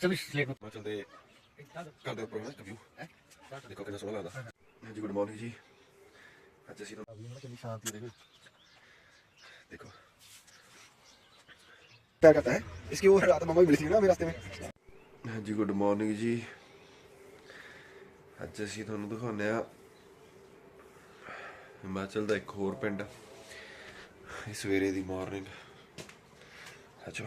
सभी स्लेट में ਹਿਮਾਚਲ ਦੇ ਘਰ ਦੇ ਉੱਪਰ ਨਾ ਵਿਊ ਦੇਖੋ ਕਿੰਨਾ ਸੋਹਣਾ ਲੱਗਦਾ ਹਾਂਜੀ ਗੁੱਡ ਮਾਰਨਿੰਗ ਜੀ ਅੱਜ ਅਸੀਂ ਤੁਹਾਨੂੰ ਕਿੰਨੀ ਸ਼ਾਂਤੀ ਦੇਖੋ देखो क्या कहता है इसकी वो रात मामा भी मिली थी ना मेरे रास्ते में हाँ जी गुड मॉर्निंग जी ਅੱਜ ਅਸੀਂ ਤੁਹਾਨੂੰ ਦਿਖਾਉਂਦੇ ਆ ਹਿਮਾਚਲ ਦਾ ਇੱਕ ਹੋਰ ਪਿੰਡ ਇਹ ਸਵੇਰੇ ਦੀ ਮਾਰਨਿੰਗ ਅੱਛਾ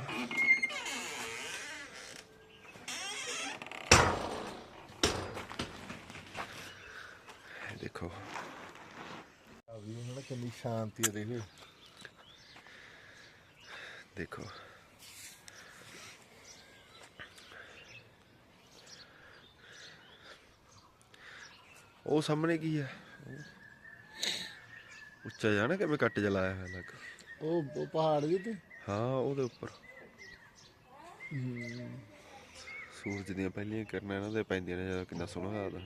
ਦੇਖੋ। ਵੀ ਉਹਨਾਂ ਦਾ ਕਿੰਨੀ ਸ਼ਾਂਤੀ ਹੈ ਦੇਖੋ। ਦੇਖੋ। ਉਹ ਸਾਹਮਣੇ ਕੀ ਹੈ? ਉੱਚਾ ਜਾਣਾ ਕਿਵੇਂ ਕੱਟ ਜਲਾਇਆ ਹੋਇਆ ਲੱਗ ਉਹ ਉਹ ਪਹਾੜ ਵੀ ਤੇ ਹਾਂ ਉਹਦੇ ਉੱਪਰ। ਸੂਰਜ ਦੀਆਂ ਪਹਿਲੀਆਂ ਕਿਰਨਾਂ ਇਹਨਾਂ ਦੇ ਪੈਂਦੀਆਂ ਨੇ ਜਦੋਂ ਕਿੰਨਾ ਸੋਹਣਾ ਲੱਗਦਾ।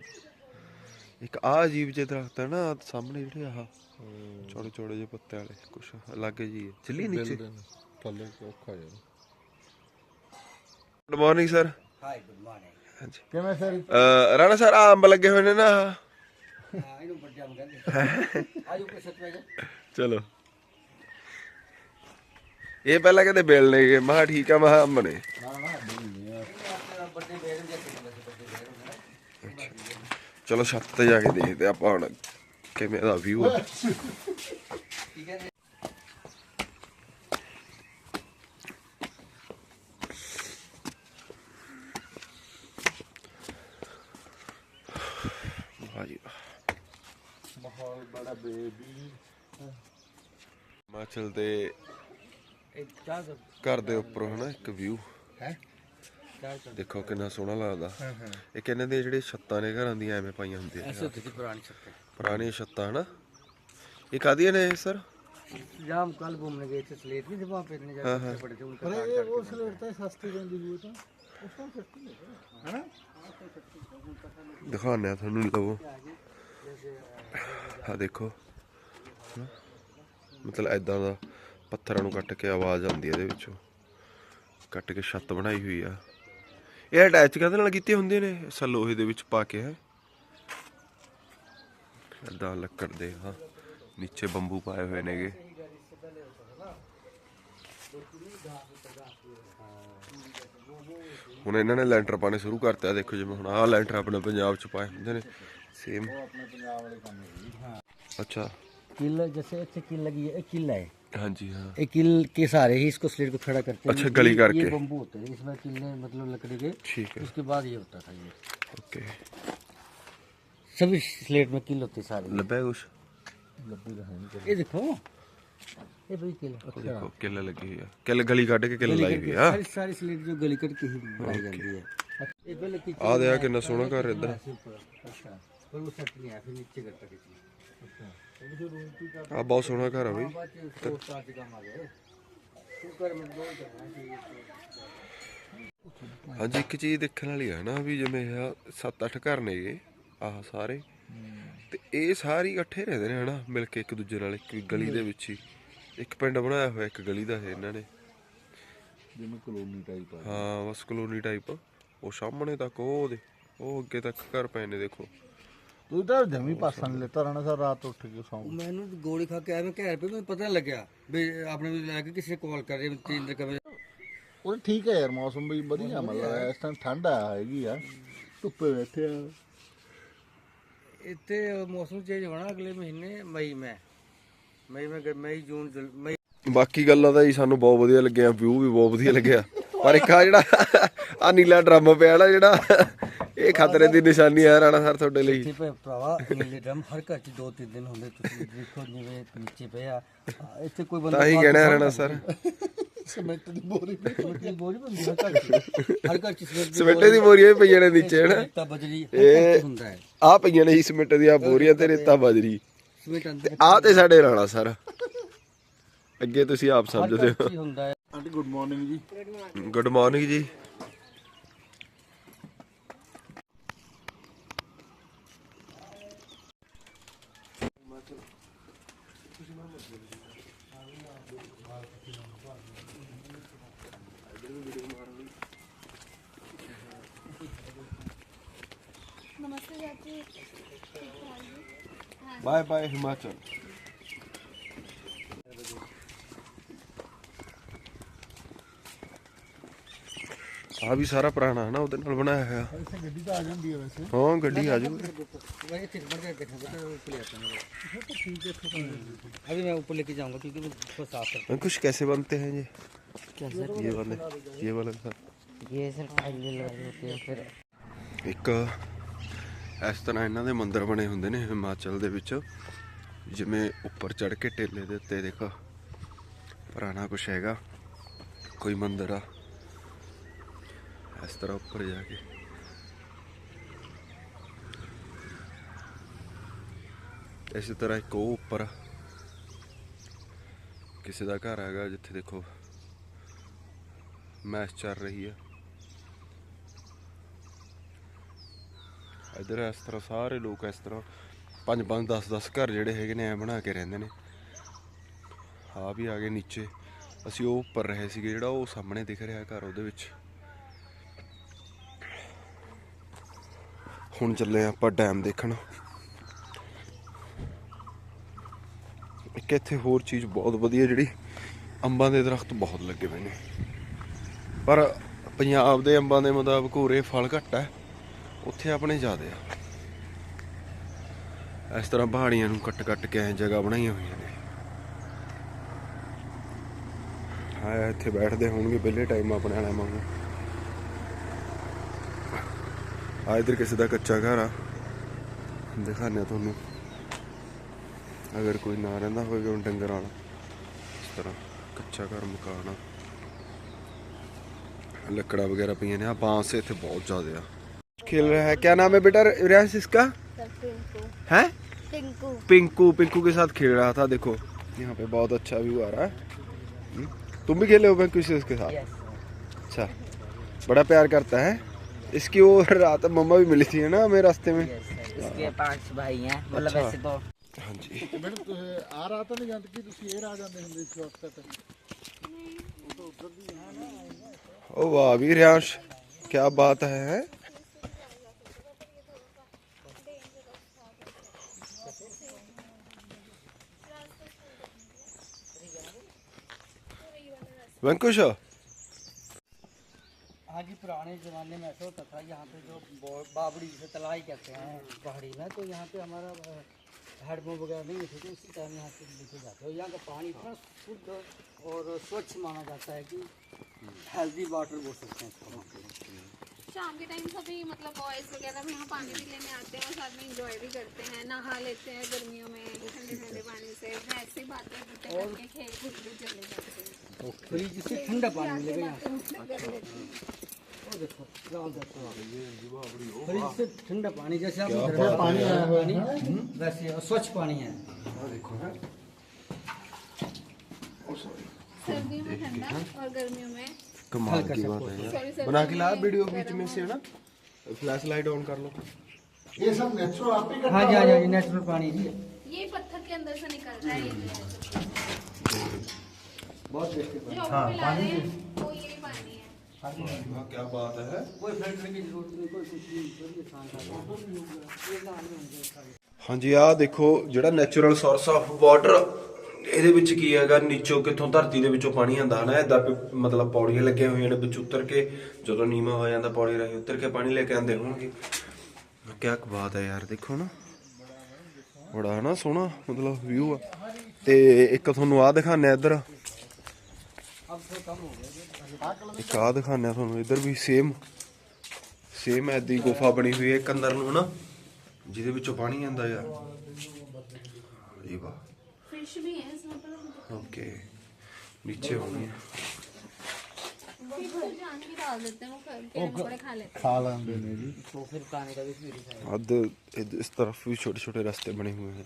ਇੱਕ ਆ ਅਜੀਬ ਜਿਹੇ ਦਰਖਤ ਹੈ ਨਾ ਸਾਹਮਣੇ ਜਿਹੜੇ ਆਹ ਛੋਟੇ ਛੋਟੇ ਜਿਹੇ ਪੱਤੇ ਵਾਲੇ ਕੁਛ ਅਲੱਗ ਜੀ ਚੱਲੀ ਨੀਚੇ? ਥੱਲੇ ਔਖਾ ਯਾਰ good morning sir hi good morning ਹਾਂਜੀ। ਰਾਣਾ ਅੰਬ ਲੱਗੇ ਹੋਏ ਨੇ ਨਾ ਚਲੋ। ਇਹ ਪਹਿਲਾਂ ਕਹਿੰਦੇ ਬੇਲ ਨੇ ਗੇ। ਮੈਂ ਕਿਹਾ ਠੀਕ ਆ ਮੈਂ ਕਿਹਾ ਅੰਬ ਨੇ। ਨਾ ਨਾ ਚਲੋ ਛੱਤ ਤੇ ਜਾ ਕੇ ਦੇਖਦੇ ਆਪਾਂ ਹੁਣ ਕਿਵੇਂ ਦਾ ਵਿਊ ਹੈ ਮਾਹੌਲ ਬੜਾ ਬੇਬੀ। ਹਿਮਾਚਲ ਦੇ ਘਰ ਦੇ ਉੱਪਰੋਂ ਹਨਾ ਇੱਕ ਵਿਊ ਹੈ? ਦੇਖੋ ਕਿੰਨਾ ਸੋਹਣਾ ਲੱਗਦਾ ਇਹ ਕਹਿੰਦੇ ਨੇ ਜਿਹੜੇ ਛੱਤਾਂ ਨੇ ਘਰਾਂ ਦੀਆਂ ਐਵੇਂ ਪਾਈਆਂ ਹੁੰਦੀਆਂ ऐसे होती थी पुरानी छत पे ਪੁਰਾਣੀਆਂ ਛੱਤਾਂ ਹਨਾ ਇਹ ਕਾਦੀਆਂ ਨੇ ਸਰ जहाँ हम कल घूमने गए थे स्लेट भी थे वहाँ पे इतने ज्यादा बच्चे पड़े थे उनका ਪਰ काट ਇਹ काट ਉਹ ਸਲੇਟ ਤਾਂ ਸਸਤੀ ਰਹਿੰਦੀ ਵੀ ਉਹ ਤਾਂ ਉਸ ਤੋਂ ਸਸਤੀ ਹੈ ਹੈਨਾ ਦਿਖਾਉਂਦੇ ਆ ਤੁਹਾਨੂੰ ਲਵੋ ਆ ਦੇਖੋ ਹਨਾ? ਮਤਲਬ ਐਦਾਂ ਦਾ ਪੱਥਰਾਂ ਨੂੰ ਕੱਟ ਕੇ ਆਵਾਜ਼ ਆਉਂਦੀ ਹੈ ਇਹਦੇ ਵਿੱਚੋਂ ਕੱਟ ਕੇ ਛੱਤ ਬਣਾਈ ਹੋਈ ਆ ਇਹ ਅਟੈਚ ਕਾਹਦੇ ਨਾਲ ਕੀਤੇ ਹੁੰਦੇ ਨੇ? ਅਸਾਂ ਲੋਹੇ ਦੇ ਵਿੱਚ ਪਾ ਕੇ ਹੈ? ਇਦਾਂ ਲੱਕੜ ਦੇ ਹਾਂ। ਨੀਚੇ ਬੰਬੂ ਪਾਏ ਹੋਏ ਨੇਗੇ। ਹੁਣ ਇਹਨਾਂ ਨੇ ਲੈਂਟਰ ਪਾਣੇ ਸ਼ੁਰੂ ਕਰਤੇ ਆ। ਦੇਖੋ ਜਿਵੇਂ ਹੁਣ ਆਹ ਲੈਂਟਰ ਆਪਣੇ ਪੰਜਾਬ ਚ ਪਾਏ ਹੁੰਦੇ ਨੇ। ਸੇਮ ਆਪਣੇ ਅੱਛਾ। ਕਿੱਲ ਜਿਵੇਂ ਇੱਥੇ ਕਿੱਲ ਲੱਗੀ ਹੈ ਇਹ ਕਿੱਲ ਹੈ। है ਹਾਂਜੀ ਹਾਂ एक किल के सहारे ही इसको स्लेट को खड़ा करते हैं अच्छा, ये- गली ये- करके। ये बम्बू होते हैं इसमें किले मतलब लकड़ी के ਠੀਕ ਹੈ उसके बाद ये होता था ये ਓਕੇ सभी स्लेट में किल होते हैं सारे ਲੱਭਿਆ ਕੁਛ ਲੱਭੀ ਤਾਂ ਹੈ ਨਹੀਂ ये देखो ये भाई किल ਉਹ ਦੇਖੋ ਕਿੱਲ ਲੱਗੀ ਹੋਈ ਆ ਕਿੱਲ ਗਲੀ ਕੱਢ ਕੇ ਕਿੱਲ ਲਾਈ ਹੋਈ ਆ सारी सारी स्लेट जो गली कट के ही बनाई जाती है ये पहले की ਆ ਦੇ ਆ ਕਿੰਨਾ ਸੋਹਣਾ ਘਰ ਇੱਧਰ अच्छा पर वो सेट नहीं है फिर नीचे करता किसी ਆ ਬਹੁਤ ਸੋਹਣਾ ਘਰ ਆ ਬਈ। ਹਾਂਜੀ ਇੱਕ ਚੀਜ਼ ਦੇਖਣ ਵਾਲੀ ਆ ਨਾ ਵੀ ਜਿਵੇਂ ਆ 7-8 ਘਰ ਨੇ ਇਹ ਆਹ ਸਾਰੇ। ਤੇ ਇਹ ਸਾਰੇ ਇਕੱਠੇ ਰਹਿੰਦੇ ਨੇ ਹਨਾ ਮਿਲ ਕੇ ਇੱਕ ਦੂਜੇ ਨਾਲ ਇੱਕ ਗਲੀ ਦੇ ਵਿੱਚ ਹੀ। ਇੱਕ ਪਿੰਡ ਬਣਾਇਆ ਹੋਇਆ ਇੱਕ ਗਲੀ ਦਾ ਹੈ ਇਹਨਾਂ ਨੇ। ਜਿਵੇਂ ਕਲੋਨੀ ਟਾਈਪ ਆ। ਹਾਂ ਬਸ ਕਲੋਨੀ ਟਾਈਪ ਉਹ ਸਾਹਮਣੇ ਤੱਕ ਉਹ ਦੇ ਉਹ ਅੱਗੇ ਤੱਕ ਘਰ ਪਏ ਦੇਖੋ। ਤੂੰ ਤਾਂ ਜਮੀ ਪਾਸਣ ਲੈਤਾ ਰਹਿਣਾ ਸਰ ਰਾਤ ਉੱਠ ਕੇ ਸੌਂ ਮੈਨੂੰ ਗੋਲੀ ਖਾ ਕੇ ਆਇਆ ਮੈਂ ਘਰ ਪੇ ਮੈਨੂੰ ਪਤਾ ਨਹੀਂ ਲੱਗਿਆ ਵੀ ਆਪਣੇ ਵੀ ਲੈ ਕੇ ਕਿਸੇ ਕਾਲ ਕਰ ਰਹੇ ਤਿੰਨ ਦੇ ਕਮਰੇ ਉਹ ਠੀਕ ਹੈ ਯਾਰ ਮੌਸਮ ਵੀ ਵਧੀਆ ਮਤਲਬ ਇਸ ਟਾਈਮ ਠੰਡ ਆ ਹੈਗੀ ਆ। ਧੁੱਪੇ ਬੈਠੇ ਆ। ਇੱਥੇ ਮੌਸਮ ਚੇਂਜ ਹੋਣਾ ਅਗਲੇ ਮਹੀਨੇ ਮਈ ਮੈਂ। ਮਈ ਮੈਂ ਮਈ ਜੂਨ ਮਈ। ਬਾਕੀ ਗੱਲਾਂ ਤਾਂ ਜੀ ਸਾਨੂੰ ਬਹੁਤ ਵਧੀਆ ਲੱਗਿਆ ਵਿਊ ਵੀ ਬਹੁਤ ਵਧੀਆ ਲੱਗਿਆ। ਪਰ ਇੱਕ ਆ ਜਿਹੜਾ ਆ ਨੀਲਾ ਡਰਮ ਪਿਆ ਨਾ ਜਿਹੜਾ ਇਹ ਖਤਰੇ ਦੀ ਨਿਸ਼ਾਨੀ ਹੈ ਰਾਣਾ ਸਰ ਤੁਹਾਡੇ ਲਈ। ਇੱਥੇ ਭਰਾਵਾ ਨੀਲੇ ਡਰਮ ਹਰ ਘਰ ਚ ਦੋ ਤਿੰਨ ਦਿਨ ਹੁੰਦੇ ਤੁਸੀਂ ਦੇਖੋ ਜਿਵੇਂ ਨੀਚੇ ਪਿਆ ਇੱਥੇ ਕੋਈ ਬੰਦਾ ਤਾਂ ਹੀ ਕਹਿਣਾ ਰਾਣਾ ਸਰ। ਸਿਮੈਂਟ ਦੀ ਬੋਰੀ ਦੀ ਬੋਰੀ ਬੰਦੀ ਹਰ ਘਰ ਚ। ਹਰ ਘਰ ਚ ਸਿਮਟ ਦੀ ਦੀ ਬੋਰੀਆਂ ਵੀ ਪਈਆਂ ਨੇ ਨੀਚੇ ਹਨਾ? ਰੇਤਾ ਬਜਰੀ ਹੁੰਦਾ ਹੈ। ਆ ਪਈਆਂ ਨੇ ਜੀ ਸਿਮੈਂਟ ਦੀਆਂ ਬੋਰੀਆਂ ਤੇ ਰੇਤਾ ਬਾਜਰੀ ਆ ਤੇ ਸਾਡੇ ਰਾਣਾ ਸਰ। ਅੱਗੇ ਤੁਸੀਂ ਆਪ ਸਮਝਦੇ ਹੀ। ਹੁੰਦਾ ਹੈ। ਆਂਟੀ ਗੁੱਡ ਮਾਰਨਿੰਗ ਜੀ। ਹੋ ਗੁੱਡ ਮਾਰਨਿੰਗ ਜੀ। ਬਾਏ ਬਾਏ ਹਿਮਾਚਲ ਆ ਵੀ ਸਾਰਾ ਪੁਰਾਣਾ ਹੈ ਨਾ ਉਹਦੇ ਨਾਲ ਬਣਾਇਆ ਹੋਇਆ ਇੱਥੇ ਗੱਡੀ ਤਾਂ ਆ ਜਾਂਦੀ ਹੈ ਵੈਸੇ ਹਾਂ ਗੱਡੀ ਆ ਜਾਊ वही फिर बढ़ गया देखा बेटा ऊपर ले आता हूँ अभी मैं ऊपर लेके जाऊंगा क्योंकि वो थोड़ा साफ है अंकुश कैसे बनते हैं ये क्या सर ये वाले ये वाला सर ये सर फाइल लगाए होते हैं फिर ਇੱਕ ਇਸ ਤਰ੍ਹਾਂ ਇਹਨਾਂ ਦੇ ਮੰਦਿਰ ਬਣੇ ਹੁੰਦੇ ਨੇ ਹਿਮਾਚਲ ਦੇ ਵਿੱਚ। ਜਿਵੇਂ ਉੱਪਰ ਚੜ ਕੇ ਟੇਲੇ ਦੇ ਉੱਤੇ ਦੇਖੋ, ਪੁਰਾਣਾ ਕੁਛ ਹੈਗਾ, ਕੋਈ ਮੰਦਿਰ ਆ। ਇਸ ਤਰ੍ਹਾਂ ਉੱਪਰ ਜਾ ਕੇ। ਇਸੇ ਤਰ੍ਹਾਂ ਇੱਕ ਉਹ ਉੱਪਰ ਕਿਸੇ ਦਾ ਘਰ ਹੈਗਾ, ਜਿੱਥੇ ਦੇਖੋ ਮੈਚ ਚੱਲ ਰਹੀ ਹੈ ਇਧਰ ਇਸ ਤਰ੍ਹਾਂ ਸਾਰੇ ਲੋਕ ਇਸ ਤਰ੍ਹਾਂ 5 5 10 10 ਘਰ ਜਿਹੜੇ ਹੈਗੇ ਨੇ, ਐ ਬਣਾ ਕੇ ਰਹਿੰਦੇ ਨੇ। ਆ ਵੀ ਆ ਗਏ ਨੀਚੇ। ਅਸੀਂ ਉਹ ਉੱਪਰ ਰਹੇ ਸੀਗੇ, ਜਿਹੜਾ ਉਹ ਸਾਹਮਣੇ ਦਿਖ ਰਿਹਾ ਘਰ ਉਹਦੇ ਵਿੱਚ। ਹੁਣ ਚੱਲੇ ਆਪਾਂ ਡੈਮ ਦੇਖਣ। ਇੱਕ ਇੱਥੇ ਹੋਰ ਚੀਜ਼ ਬਹੁਤ ਵਧੀਆ, ਜਿਹੜੀ ਅੰਬਾਂ ਦੇ ਦਰਖਤ ਬਹੁਤ ਲੱਗੇ ਪਏ ਨੇ। ਪਰ ਪੰਜਾਬ ਦੇ ਅੰਬਾਂ ਦੇ ਮੁਤਾਬਕ ਉਰੇ ਫਲ ਘੱਟ ਹੈ। ਉੱਥੇ ਆਪਣੇ ਜ਼ਿਆਦੇ ਆ। ਇਸ ਤਰ੍ਹਾਂ ਪਹਾੜੀਆਂ ਨੂੰ ਕੱਟ ਕੱਟ ਕੇ ਐ ਜਗ੍ਹਾ ਬਣਾਈਆਂ ਹੋਈਆਂ ਨੇ। ਆਇਆ ਇੱਥੇ ਬੈਠਦੇ ਹੋਣਗੇ ਪਹਿਲੇ ਟਾਈਮ ਆਪਣੇ ਵਾਲਿਆਂ ਵਾਂਗੂ ਆ ਇਧਰ ਕਿਸੇ ਦਾ ਕੱਚਾ ਘਰ ਆ। ਦਿਖਾਉਂਦੇ ਆ ਤੁਹਾਨੂੰ। ਅਗਰ ਕੋਈ ਨਾ ਰਹਿੰਦਾ ਹੋਵੇ ਉਹ ਡੰਗਰ ਵਾਲਾ। ਇਸ ਤਰ੍ਹਾਂ ਕੱਚਾ ਘਰ, ਮਕਾਨ ਆ। ਲੱਕੜਾਂ ਵਗੈਰਾ ਪਈਆਂ ਨੇ। ਆ ਬਾਂਸ ਇੱਥੇ ਬਹੁਤ ਜ਼ਿਆਦਾ ਆ। खेल रहा है क्या नाम है बेटा रियास इसका टिंकू है टिंकू पिंकू पिंकू के साथ खेल रहा था देखो यहाँ पे बहुत अच्छा व्यू आ रहा है हम्म, तुम भी खेले हो पिंकू से इसके साथ यस अच्छा बड़ा प्यार करता है इसकी वो रात मम्मा भी मिली थी ना हमें रास्ते में यस इसके पांच भाई हैं मतलब अच्छा। वैसे तो हाँ जी ਮੈਨੂੰ ਤੁਸੀਂ ਆ ਰਾਤ ਨਹੀਂ ਜਾਂਦੇ ਕਿ ਤੁਸੀਂ ਇਹ ਰਾਹ ਜਾਂਦੇ ਹੁੰਦੇ ਸ਼ਾਰਟਕਟ ओ वाह भी रियांश क्या बात है वंकुश हाँ। जी पुराने ज़माने में ऐसा होता था यहाँ पे जो बाबड़ी बावड़ी जिसे तलाई कहते हैं पहाड़ी में तो यहाँ पे हमारा हेडपम्प वगैरह नहीं होते थे उसी टाइम यहाँ से लेके जाते हो। यहाँ का पानी इतना शुद्ध और स्वच्छ माना जाता है कि हेल्दी वाटर बोल सकते हैं इसको शाम के टाइम सभी मतलब बॉयज़ वगैरह भी यहाँ पानी भी लेने आते हैं और साथ में इंजॉय भी करते हैं नहा लेते हैं गर्मियों में ठंडे ठंडे पानी से ऐसे बातें खेल कूद भी चले जाते हैं। फ्रिज से ठंडा पानी मिलेगा फ्रिज से ठंडा पानी जैसे आप पानी आया पानी वैसे स्वच्छ पानी है सर्दियों में ठंडा और गर्मियों में कमाल की बात है। बना के ला वीडियो बीच में से ना फ्लैश लाइट ऑन कर लो ये सब नेचुरल आप ही करते हो हाँ जी हाँ जी हाँ नेचुरल पानी। जी ये पत्थर के अंदर से निकल रहा है। बहुत टेस्टी जो हम पिला रहे हैं वो यही पानी है क्या बात है कोई फिल्टर की जरूरत नहीं कोई कुछ नहीं बढ़िया शानदार ये काम नहीं होंगे सारे ਹਾਂਜੀ ਆਹ ਦੇਖੋ ਜਿਹੜਾ ਨੈਚੁਰਲ ਸੋਰਸ ਆਫ ਵਾਟਰ ਇਹਦੇ ਵਿੱਚ ਕੀ ਹੈਗਾ ਨੀਚੋਂ ਕਿੱਥੋਂ ਧਰਤੀ ਦੇ ਵਿੱਚੋਂ ਪਾਣੀ ਆਂਦਾ ਹਨਾ ਇਦਾਂ ਮਤਲਬ ਪੌੜੀਆਂ ਲੱਗੀਆਂ ਹੋਈਆਂ ਨੇ ਵਿੱਚ ਉਤਰ ਕੇ ਜਦੋਂ ਨੀਵਾਂ ਹੋ ਜਾਂਦਾ ਪੌੜੀ ਰਾਹੀਂ ਉਤਰ ਕੇ ਪਾਣੀ ਲੈ ਕੇ ਆਉਂਦੇ ਹੋਣਗੇ ਕਿਆ ਕੁ ਬਾਤ ਹੈ ਯਾਰ ਦੇਖੋ ਨਾ ਬੜਾ ਨਾ ਸੋਹਣਾ ਮਤਲਬ ਵਿਊ ਆ ਤੇ ਇੱਕ ਤੁਹਾਨੂੰ ਆਹ ਦਿਖਾਉਂਦੇ ਆ ਇੱਧਰ अब तो कम हो गया ਇੱਕ ਆਹ ਦਿਖਾਉਂਦੇ ਆ ਤੁਹਾਨੂੰ ਇੱਧਰ ਵੀ ਸੇਮ ਸੇਮ ਐਦੀ ਗੁਫਾ ਬਣੀ ਹੋਈ ਹੈ ਇੱਕ ਅੰਦਰ ਨੂੰ ਨਾ ਜਿਹਦੇ ਵਿੱਚੋਂ ਪਾਣੀ ਆਂਦਾ ਯਾਰ ਜੀ ਵਾਹ फिश भी है इसमें पर ओके नीचे होंगे फिश तो जान भी डाल देते हैं वो कीड़े मकोड़े खा लेते हैं ਖਾ ਲੈਂਦੇ ਨੇ ਜੀ तो फिर पानी का भी प्यूरीफायर अद इध- इस तरफ भी छोटे छोटे रास्ते बने हुए हैं